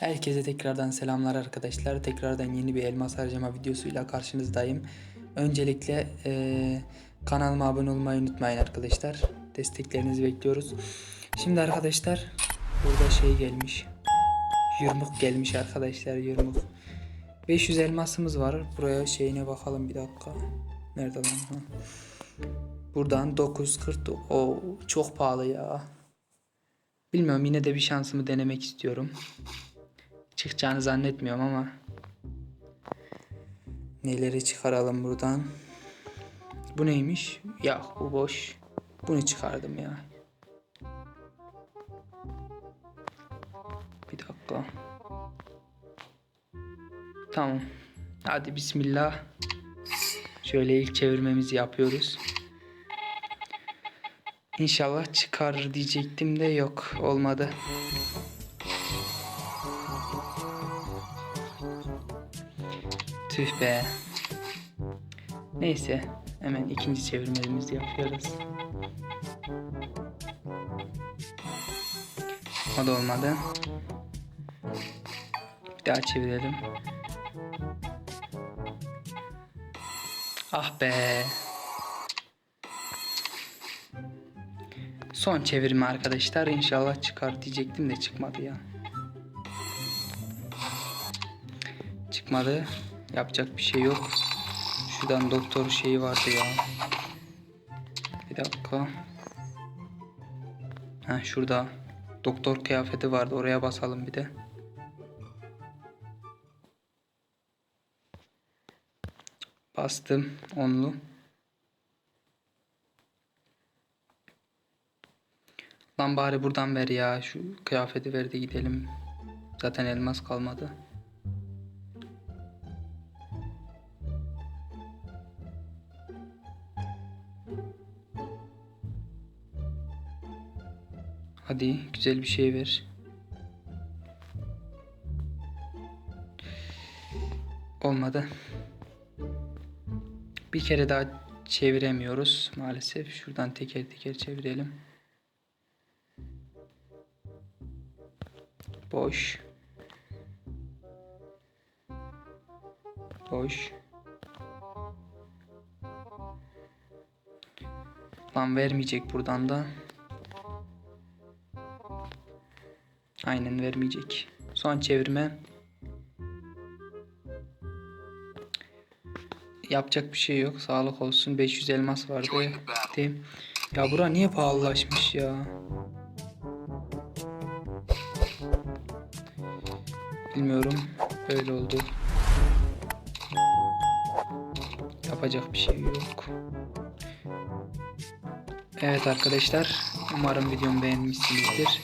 Herkese tekrardan selamlar arkadaşlar. Tekrardan yeni bir elmas harcama videosuyla karşınızdayım. Öncelikle eee, kanalıma abone olmayı unutmayın arkadaşlar. Desteklerinizi bekliyoruz. Şimdi arkadaşlar burada şey gelmiş. Yırmık gelmiş arkadaşlar yırmık. 500 elmasımız var. Buraya şeyine bakalım bir dakika. Nerede lan? Ha. Buradan 940. O çok pahalı ya. Bilmiyorum yine de bir şansımı denemek istiyorum. Çıkacağını zannetmiyorum ama. Neleri çıkaralım buradan? Bu neymiş? Ya bu boş. Bunu çıkardım ya. Bir dakika. Tamam. Hadi bismillah. Şöyle ilk çevirmemizi yapıyoruz. İnşallah çıkar diyecektim de yok olmadı. Tüh be. Neyse hemen ikinci çevirmemizi yapıyoruz. O da olmadı. Bir daha çevirelim. Ah be. Son çevirme arkadaşlar. İnşallah çıkar diyecektim de çıkmadı ya. Çıkmadı. Yapacak bir şey yok. Şuradan doktor şeyi vardı ya. Bir dakika. Ha şurada doktor kıyafeti vardı. Oraya basalım bir de. Bastım onlu. Lan bari buradan ver ya. Şu kıyafeti ver de gidelim. Zaten elmas kalmadı. Hadi güzel bir şey ver. Olmadı. Bir kere daha çeviremiyoruz maalesef. Şuradan teker teker çevirelim. Boş. Boş. Lan vermeyecek buradan da. Aynen vermeyecek. Son çevirme. Yapacak bir şey yok. Sağlık olsun. 500 elmas vardı. Değil. Ya bura niye pahalılaşmış ya? Bilmiyorum. Böyle oldu. Yapacak bir şey yok. Evet arkadaşlar. Umarım videomu beğenmişsinizdir.